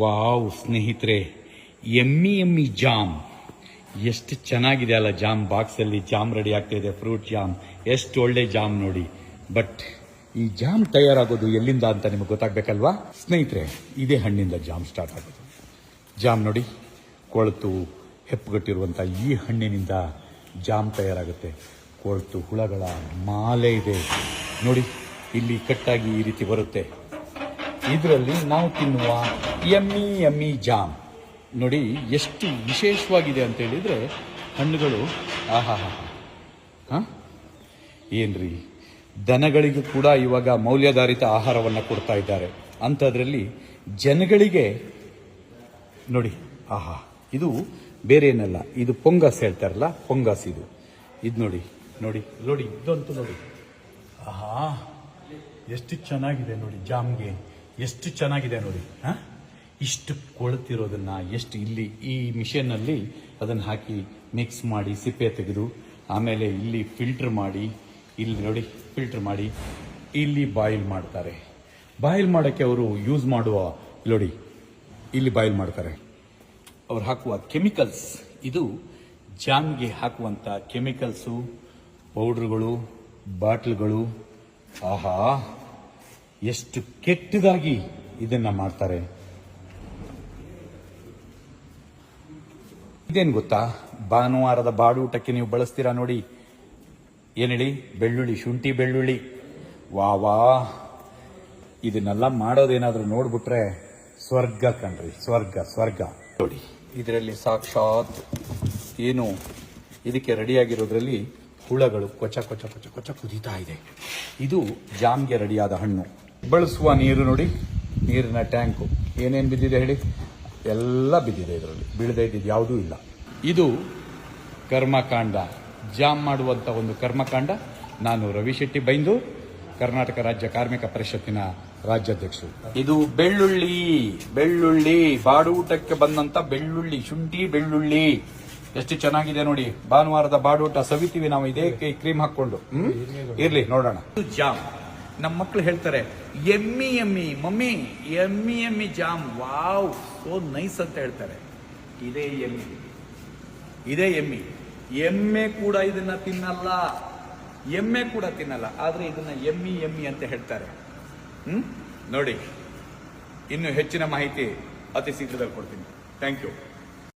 Wow ಸ್ನೇಹಿತರೆ, ಎಮ್ಮಿ ಎಮ್ಮಿ ಜಾಮ್. ಎಷ್ಟು ಚೆನ್ನಾಗಿದೆ ಅಲ್ಲ ಜಾಮ್, ಬಾಕ್ಸಲ್ಲಿ ಜಾಮ್ ರೆಡಿ ಇದೆ, ಫ್ರೂಟ್ ಜಾಮ್. ಎಷ್ಟು ಒಳ್ಳೆ ಜಾಮ್ ನೋಡಿ. ಬಟ್ ಈ ಜಾಮ್ ತಯಾರಾಗೋದು ಎಲ್ಲಿಂದ ಅಂತ ನಿಮಗೆ ಗೊತ್ತಾಗ್ಬೇಕಲ್ವಾ? ಸ್ನೇಹಿತರೆ, ಇದೇ ಹಣ್ಣಿಂದ ಜಾಮ್ ಸ್ಟಾರ್ಟ್ ಆಗೋದು. ಜಾಮ್ ನೋಡಿ, ಕೊಳೆತು ಹೆಪ್ಪುಗಟ್ಟಿರುವಂಥ ಈ ಹಣ್ಣಿನಿಂದ ಜಾಮ್ ತಯಾರಾಗುತ್ತೆ. ಕೊಳೆತು ಹುಳಗಳ ಮಾಲೆ ಇದೆ. ನೋಡಿ, ಇಲ್ಲಿ ಕಟ್ಟಾಗಿ ಈ ರೀತಿ ಬರುತ್ತೆ. ಇದರಲ್ಲಿ ನಾವು ತಿನ್ನುವ ಎಮ್ಮಿ ಎಮ್ಮಿ ಜಾಮ್. ನೋಡಿ, ಎಷ್ಟು ವಿಶೇಷವಾಗಿದೆ ಅಂತ ಹೇಳಿದರೆ, ಹಣ್ಣುಗಳು, ಆಹಾ, ಹಾಂ ಏನ್ರಿ? ದನಗಳಿಗೂ ಕೂಡ ಇವಾಗ ಮೌಲ್ಯಾಧಾರಿತ ಆಹಾರವನ್ನು ಕೊಡ್ತಾ ಇದ್ದಾರೆ. ಅಂಥದ್ರಲ್ಲಿ ಜನಗಳಿಗೆ, ನೋಡಿ, ಆಹಾ, ಇದು ಬೇರೆ ಏನಲ್ಲ, ಇದು ಪೊಂಗಸ್ ಹೇಳ್ತಾರಲ್ಲ, ಪೊಂಗಸ್ ಇದು. ಇದು ನೋಡಿ ನೋಡಿ ನೋಡಿ, ಇದಂತೂ ನೋಡಿ. ಆಹಾ, ಎಷ್ಟು ಚೆನ್ನಾಗಿದೆ ನೋಡಿ, ಜಾಮ್ಗೆ. ಎಷ್ಟು ಚೆನ್ನಾಗಿದೆ ನೋಡಿ, ಹಾ? ಇಷ್ಟು ಕೊಳ್ತಿರೋದನ್ನ ಎಷ್ಟು ಇಲ್ಲಿ ಈ ಮಿಷನ್ನಲ್ಲಿ ಅದನ್ನು ಹಾಕಿ ಮಿಕ್ಸ್ ಮಾಡಿ ಸಿಪ್ಪೆ ತೆಗೆದು, ಆಮೇಲೆ ಇಲ್ಲಿ ಫಿಲ್ಟರ್ ಮಾಡಿ, ಇಲ್ಲಿ ನೋಡಿ ಫಿಲ್ಟರ್ ಮಾಡಿ, ಇಲ್ಲಿ ಬಾಯಿಲ್ ಮಾಡ್ತಾರೆ. ಬಾಯಿಲ್ ಮಾಡೋಕ್ಕೆ ಅವರು ಯೂಸ್ ಮಾಡುವ, ನೋಡಿ, ಇಲ್ಲಿ ಬಾಯಿಲ್ ಮಾಡ್ತಾರೆ. ಅವ್ರು ಹಾಕುವ ಕೆಮಿಕಲ್ಸ್ ಇದು ಜಾಮ್ಗೆ ಹಾಕುವಂಥ ಕೆಮಿಕಲ್ಸು ಪೌಡ್ರುಗಳು ಬಾಟ್ಲ್ಗಳು ಆಹಾ! ಎಷ್ಟು ಕೆಟ್ಟದಾಗಿ ಇದನ್ನ ಮಾಡ್ತಾರೆ. ಇದೇನು ಗೊತ್ತಾ? ಭಾನುವಾರದ ಬಾಡೂಟಕ್ಕೆ ನೀವು ಬಳಸ್ತೀರಾ ನೋಡಿ. ಏನೇಳಿ? ಬೆಳ್ಳುಳ್ಳಿ, ಶುಂಠಿ ಬೆಳ್ಳುಳ್ಳಿ. ವಾ ವಾ. ಇದನ್ನೆಲ್ಲ ಮಾಡೋದೇನಾದ್ರೂ ನೋಡ್ಬಿಟ್ರೆ ಸ್ವರ್ಗ ಕಣ್ರಿ, ಸ್ವರ್ಗ ಸ್ವರ್ಗ. ನೋಡಿ, ಇದರಲ್ಲಿ ಸಾಕ್ಷಾತ್ ಏನು, ಇದಕ್ಕೆ ರೆಡಿಯಾಗಿರೋದ್ರಲ್ಲಿ ಹುಳಗಳು ಕೊಚ ಕೊಚ ಕೊಚ ಕೊಚ ಕುದೀತಾ ಇದೆ. ಇದು ಜಾಮ್ಗೆ ರೆಡಿಯಾದ ಹಣ್ಣು. ಬಳಸುವ ನೀರು ನೋಡಿ, ನೀರಿನ ಟ್ಯಾಂಕು. ಏನೇನು ಬಿದ್ದಿದೆ ಹೇಳಿ? ಎಲ್ಲ ಬಿದ್ದಿದೆ ಇದರಲ್ಲಿ. ಬೀಳದೇ ಇದ್ದಿದ್ದು ಯಾವುದೂ ಇಲ್ಲ. ಇದು ಕರ್ಮಕಾಂಡ. ಜಾಮ್ ಮಾಡುವಂಥ ಒಂದು ಕರ್ಮಕಾಂಡ. ನಾನು ರವಿಶೆಟ್ಟಿ ಬೈಂದು, ಕರ್ನಾಟಕ ರಾಜ್ಯ ಕಾರ್ಮಿಕ ಪರಿಷತ್ತಿನ ರಾಜ್ಯಾಧ್ಯಕ್ಷರು. ಇದು ಬೆಳ್ಳುಳ್ಳಿ ಬೆಳ್ಳುಳ್ಳಿ. ಬಾಡೂಟಕ್ಕೆ ಬಂದಂತ ಬೆಳ್ಳುಳ್ಳಿ, ಶುಂಠಿ ಬೆಳ್ಳುಳ್ಳಿ. ಎಷ್ಟು ಚೆನ್ನಾಗಿದೆ ನೋಡಿ. ಭಾನುವಾರದ ಬಾಡೂಟ ಸವಿತೀವಿ ನಾವು ಇದೇ ಕ್ರೀಮ್ ಹಾಕೊಂಡು? ಇರ್ಲಿ, ನೋಡೋಣ. ಜಾಮ್. ನಮ್ಮ ಮಕ್ಕಳು ಹೇಳ್ತಾರೆ, ಎಮ್ಮಿ ಎಮ್ಮಿ, ಮಮ್ಮಿ, ಎಮ್ಮಿ ಎಮ್ಮಿ ಜಾಮ್, ವಾವ್, ಸೋ ನೈಸ್ ಅಂತ ಹೇಳ್ತಾರೆ. ಇದೇ ಎಮ್ಮಿ. ಇದೇ ಎಮ್ಮಿ. ಎಮ್ಮೆ ಕೂಡ ಇದನ್ನ ತಿನ್ನಲ್ಲ. ಎಮ್ಮೆ ಕೂಡ ತಿನ್ನಲ್ಲ. ಆದ್ರೆ ಇದನ್ನ ಎಮ್ಮಿ ಎಮ್ಮಿ ಅಂತ ಹೇಳ್ತಾರೆ. ಹ್ಮ್? ನೋಡಿ, ಇನ್ನು ಹೆಚ್ಚಿನ ಮಾಹಿತಿ ಅತಿ ಶೀಘ್ರದಲ್ಲಿ ಕೊಡ್ತೀನಿ. Thank you